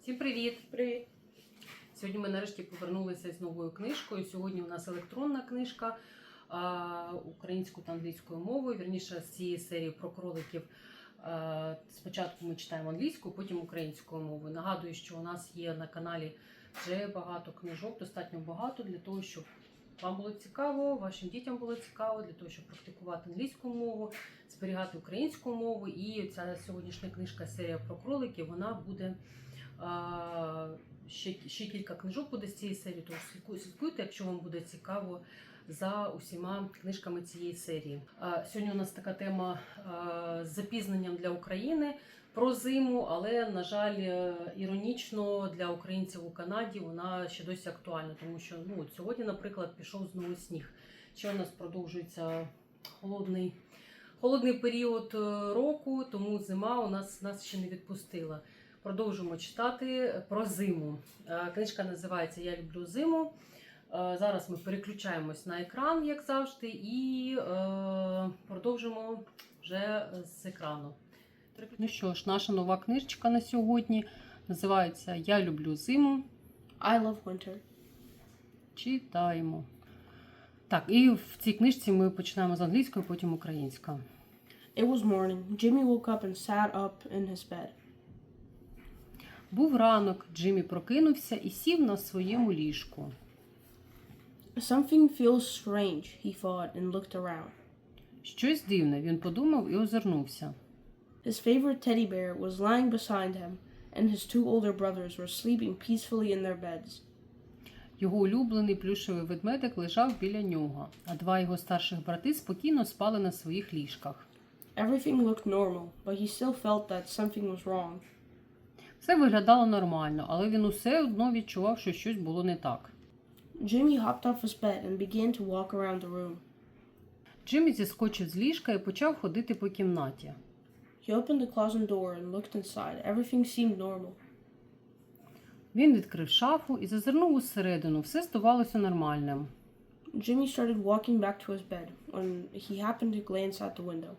Всім привіт! Привіт. Сьогодні ми нарешті повернулися з новою книжкою. Сьогодні у нас електронна книжка українською та англійською мовою. Вірніше з цієї серії про кроликів. Спочатку ми читаємо англійською, потім українською мовою. Нагадую, що у нас є на каналі вже багато книжок, достатньо багато для того, щоб вам було цікаво, вашим дітям було цікаво, для того, щоб практикувати англійську мову, зберігати українську мову. І ця сьогоднішня книжка серія про кролики. вона буде. Ще, ще кілька книжок буде з цієї серії, тож слідкуй- слідкуйте, якщо вам буде цікаво за усіма книжками цієї серії. Сьогодні у нас така тема з запізненням для України про зиму, але, на жаль, е, іронічно для українців у Канаді вона ще досі актуальна, тому що ну, сьогодні, наприклад, пішов знову сніг. Ще у нас продовжується холодний, холодний період е, року, тому зима у нас, нас ще не відпустила. Продовжуємо читати про зиму. Е, Книжка називається Я люблю зиму. Е, Зараз ми переключаємось на екран, як завжди, і е, продовжимо вже з екрану. Ну що ж, наша нова книжечка на сьогодні називається Я люблю зиму. I love winter. Читаємо. Так, і в цій книжці ми починаємо з англійської, потім українська. It was morning. Jimmy woke up and sat up in his bed. Був ранок, Джиммі прокинувся і сів на своєму ліжку. Something feels strange, he thought and looked around. Щось дивне, він подумав і озирнувся. His favorite teddy bear was lying beside him, and his two older brothers were sleeping peacefully in their beds. Його улюблений плюшевий ведмедик лежав біля нього, а два його старших брати спокійно спали на своїх ліжках. Everything looked normal, but he still felt that something was wrong. Все виглядало нормально, але він усе одно відчував, що щось було не так. Jimmy hopped off his bed and began to walk around the room. Джиммі зіскочив з ліжка і почав ходити по кімнаті. He opened the closet door and looked inside. Everything seemed normal. Він відкрив шафу і зазирнув усередину. Все здавалося нормальним. Jimmy started walking back to his bed when he happened to glance out the window.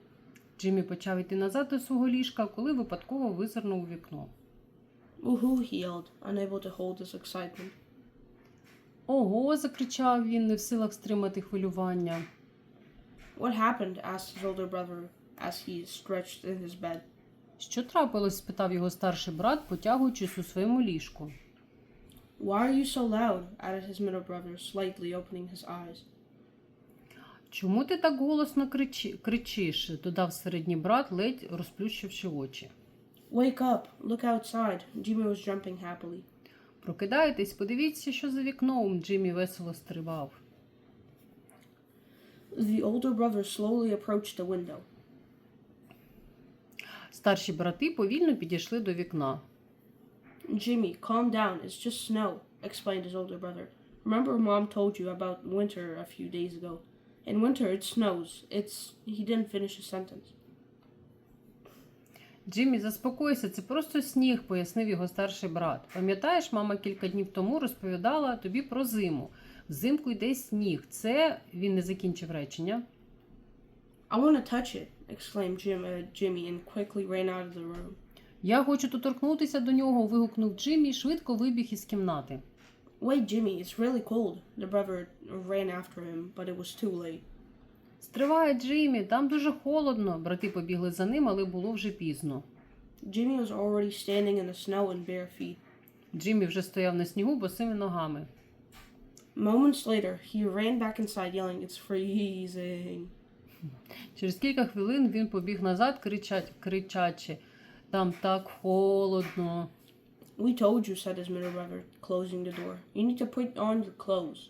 Джиммі почав йти назад до свого ліжка, коли випадково визирнув у вікно. Woohoo, he yelled, unable to hold his excitement. Ого, закричав він, не в силах стримати хвилювання. What happened? asked his older brother as he stretched in his bed. Що трапилось? спитав його старший брат, потягуючись у своєму ліжку. Why are you so loud? added his middle brother, slightly opening his eyes. Чому ти так голосно кричи, кричиш? додав середній брат, ледь розплющивши очі. Wake up! Look outside! Jimmy was jumping happily. Прокидайтесь, подивіться, що за вікном Джиммі весело стрибав. The older brother slowly approached the window. Старші брати повільно підійшли до вікна. Jimmy, calm down. It's just snow, explained his older brother. Remember, Mom told you about winter a few days ago. In winter, it snows. It's. He didn't finish his sentence. Джиммі, заспокойся, це просто сніг, пояснив його старший брат. Пам'ятаєш, мама кілька днів тому розповідала тобі про зиму. Взимку йде сніг. Це він не закінчив речення. I want to touch it, exclaimed Jim, uh, Jimmy, and quickly ran out of the room. Я хочу доторкнутися до нього, вигукнув Джиммі і швидко вибіг із кімнати. Wait, Jimmy, it's really cold. The brother ran after him, but it was too late. Стривай, Джиммі, там дуже холодно. Брати побігли за ним, але було вже пізно. Jimmy was already standing in the snow in bare feet. Джиммі вже стояв на снігу босими ногами. Moments later, he ran back inside, yelling, It's freezing. Через кілька хвилин він побіг назад, кричать, кричачи. Там так холодно. We told you, said his middle brother, closing the door. You need to put on your clothes.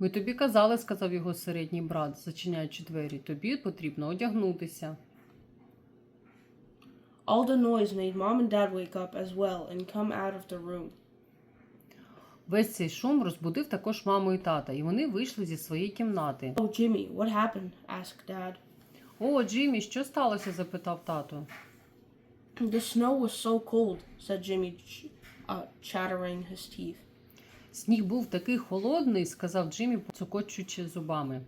Ми тобі казали, сказав його середній брат, зачиняючи двері. Тобі потрібно одягнутися. All the noise made mom and dad wake up as well and come out of the room. Весь цей шум розбудив також маму і тата, і вони вийшли зі своєї кімнати. Oh, Jimmy, what happened? asked dad. О, Джиммі, що сталося? запитав тато. The snow was so cold, said Jimmy, uh, chattering his teeth. Сніг був такий холодний, сказав Джиммі, цокочучи зубами.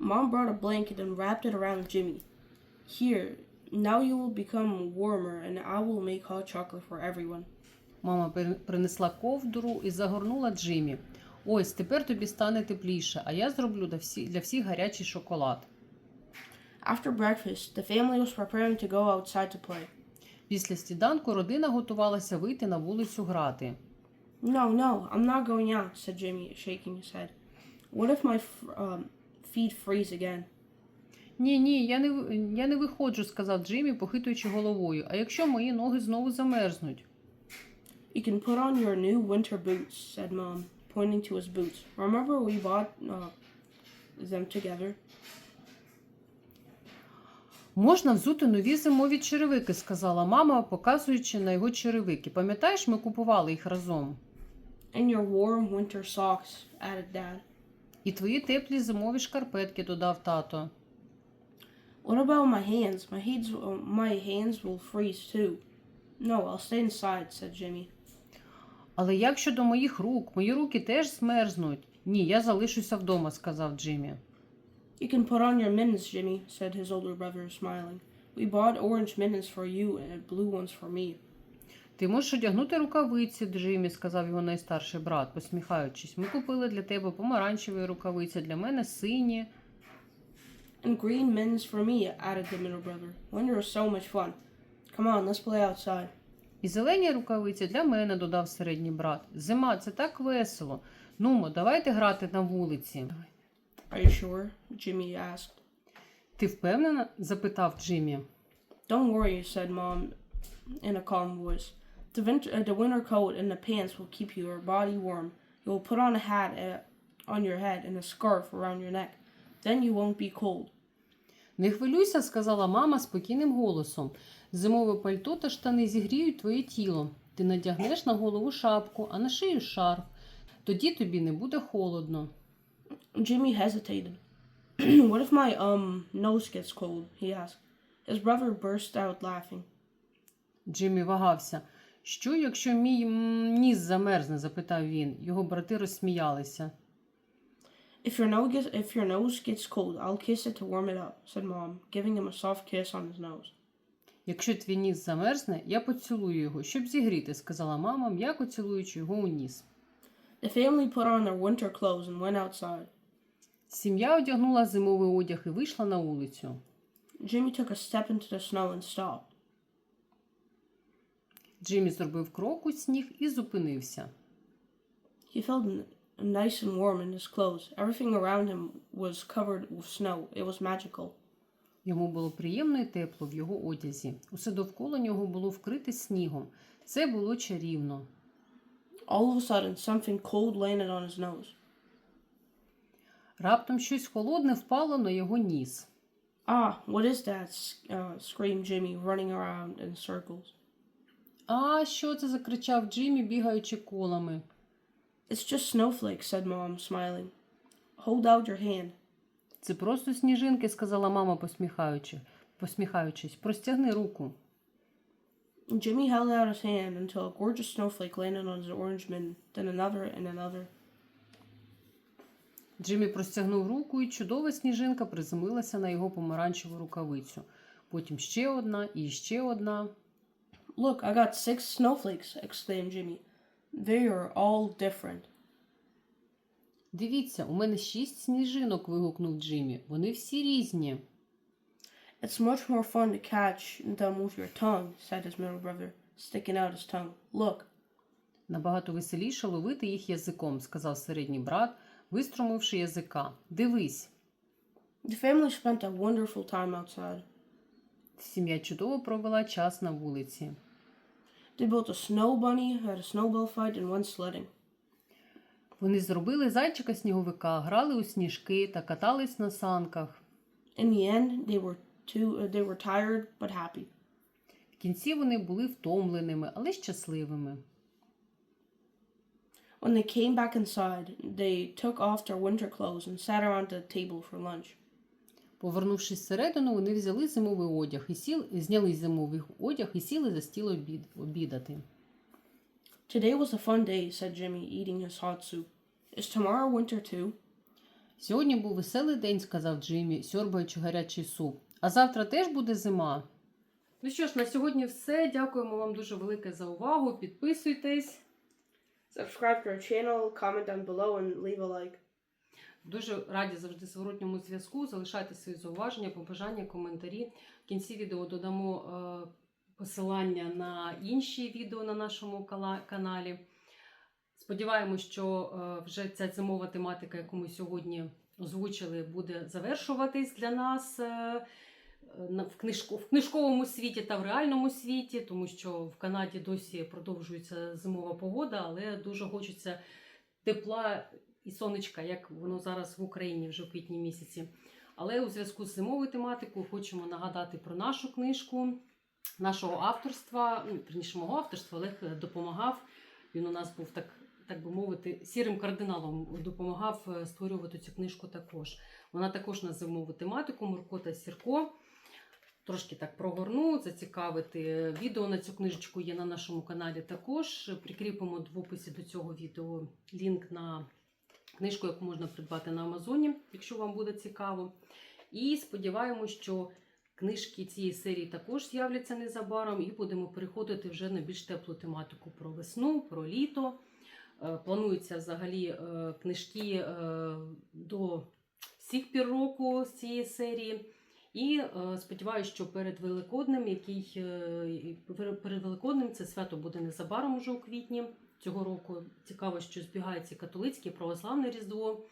Mom brought a blanket and wrapped it around Jimmy. Here, Now you will become warmer, and I will make hot chocolate for everyone. Мама принесла ковдру і загорнула Джиммі. Ось тепер тобі стане тепліше, а я зроблю для всі- для всіх гарячий шоколад. After breakfast, the family was preparing to go outside to play. Після сніданку родина готувалася вийти на вулицю грати. No, no, I'm not going out, said Jimmy, shaking his head. What if my um, feet freeze again? Ні, ні, я не, я не виходжу, сказав Джиммі, похитуючи головою. А якщо мої ноги знову замерзнуть? You can put on your new winter boots, said Mom, pointing to his boots. Remember we bought uh, them together? Можна взути нові зимові черевики, сказала мама, показуючи на його черевики. Пам'ятаєш, ми купували їх разом. And your warm winter socks, added Dad. І твої теплі зимові шкарпетки, додав тато. What about my hands? My hands, uh, my hands will freeze too. No, I'll stay inside, said Jimmy. Але як щодо моїх рук? Мої руки теж змерзнуть. Ні, я залишуся вдома, сказав Джиммі. You can put on your mittens, Jimmy, said his older brother, smiling. We bought orange mittens for you and blue ones for me. Ти можеш одягнути рукавиці, Джиммі, сказав його найстарший брат, посміхаючись. Ми купили для тебе помаранчеві рукавиці, для мене сині. And green mittens for me, added the middle brother. Winter is so much fun. Come on, let's play outside. І зелені рукавиці для мене, додав середній брат. Зима, це так весело. Нумо, давайте грати на вулиці. Are you sure? Jimmy asked. Ти впевнена? запитав Джиммі. Don't worry, said Mom in a calm voice. The winter, uh, the winter coat and the pants will keep your body warm. You will put on a hat uh, on your head and a scarf around your neck. Then you won't be cold. Не хвилюйся, сказала мама спокійним голосом. Зимове пальто та штани зігріють твоє тіло. Ти надягнеш на голову шапку, а на шию шарф. Тоді тобі не буде холодно. Jimmy hesitated. what if my um nose gets cold? he asked. His brother burst out laughing. Джиммі вагався. Що, якщо мій ніс замерзне? запитав він. Його брати розсміялися. If your nose gets, if your nose gets cold, I'll kiss it to warm it up, said Mom, giving him a soft kiss on his nose. Якщо твій ніс замерзне, я поцілую його, щоб зігріти, сказала мама, м'яко цілуючи його у ніс. The family put on their winter clothes and went outside. Сім'я одягнула зимовий одяг і вийшла на вулицю. Jimmy took a step into the snow and stopped. Джиммі зробив крок у сніг і зупинився. He felt nice and warm in his clothes. Everything around him was covered with snow. It was magical. Йому було приємно і тепло в його одязі. Усе довкола нього було вкрите снігом. Це було чарівно. All of a sudden, something cold landed on his nose. Раптом щось холодне впало на його ніс. Ah, what is that? Uh, screamed Jimmy, running around in circles. А що це? закричав Джиммі, бігаючи колами. It's just snowflakes, said Mom, smiling. Hold out your hand. Це просто сніжинки, сказала мама, посміхаючи, посміхаючись. Простягни руку. Jimmy held out his hand until a gorgeous snowflake landed on his orange mitten, then another and another. Джиммі простягнув руку, і чудова сніжинка приземлилася на його помаранчеву рукавицю. Потім ще одна і ще одна. Look, I got six snowflakes, exclaimed Jimmy. They are all different. Дивіться, у мене шість сніжинок. вигукнув Джиммі. Вони всі різні. It's much more fun to catch them with your tongue, said his middle brother, sticking out his tongue. Look. Набагато веселіше ловити їх язиком, сказав середній брат, виструмивши язика. Дивись. The family spent a wonderful time outside. Сім'я чудово провела час на вулиці. They built a snow bunny, had a snowball fight, and went sledding. Вони зробили зайчика сніговика, грали у сніжки та катались на санках. In the end, they were too uh, they were tired but happy. В кінці вони були втомленими, але щасливими. When they came back inside, they took off their winter clothes and sat around the table for lunch. Повернувшись всередину, вони взяли зимовий одяг і сіл, зняли зимовий одяг і сіли за стіл обід, обідати. Today was a fun day, said Jimmy, eating his hot soup. Is tomorrow winter too? Сьогодні був веселий день, сказав Джиммі, сьорбаючи гарячий суп. А завтра теж буде зима. Ну що ж, на сьогодні все. Дякуємо вам дуже велике за увагу. Підписуйтесь. Subscribe to our channel, comment down below, and leave a like. Дуже раді завжди зворотньому зв'язку. Залишайте свої зауваження, побажання, коментарі. В кінці відео додамо е, посилання на інші відео на нашому каналі. Сподіваємось, що е, вже ця зимова тематика, яку ми сьогодні озвучили, буде завершуватись для нас е, в, книжку, в книжковому світі та в реальному світі, тому що в Канаді досі продовжується зимова погода, але дуже хочеться тепла і сонечка, як воно зараз в Україні вже в квітні місяці. Але у зв'язку з зимовою тематикою хочемо нагадати про нашу книжку, нашого авторства, ну, верніше, мого авторства, Олег е, допомагав. Він у нас був так, так би мовити, сірим кардиналом допомагав е, створювати цю книжку також. Вона також на зимову тематику Мурко та Сірко. Трошки так прогорну, зацікавити. Відео на цю книжечку є на нашому каналі також. Прикріпимо в описі до цього відео лінк на книжку, яку можна придбати на Амазоні, якщо вам буде цікаво. І сподіваємось, що книжки цієї серії також з'являться незабаром, і будемо переходити вже на більш теплу тематику про весну, про літо. Е, Плануються взагалі е, книжки е, до всіх пір року з цієї серії. І е, сподіваюся, що перед Великоднем, який е, перед Великоднем це свято буде незабаром уже у квітні цього року. Цікаво, що збігається католицьке православне Різдво.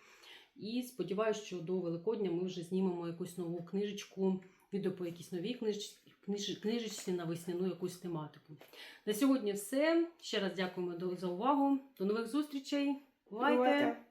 І сподіваюся, що до Великодня ми вже знімемо якусь нову книжечку, відео по якійсь новій книж... книж... книжечці на весняну якусь тематику. На сьогодні все. Ще раз дякуємо за увагу. До нових зустрічей. Бувайте.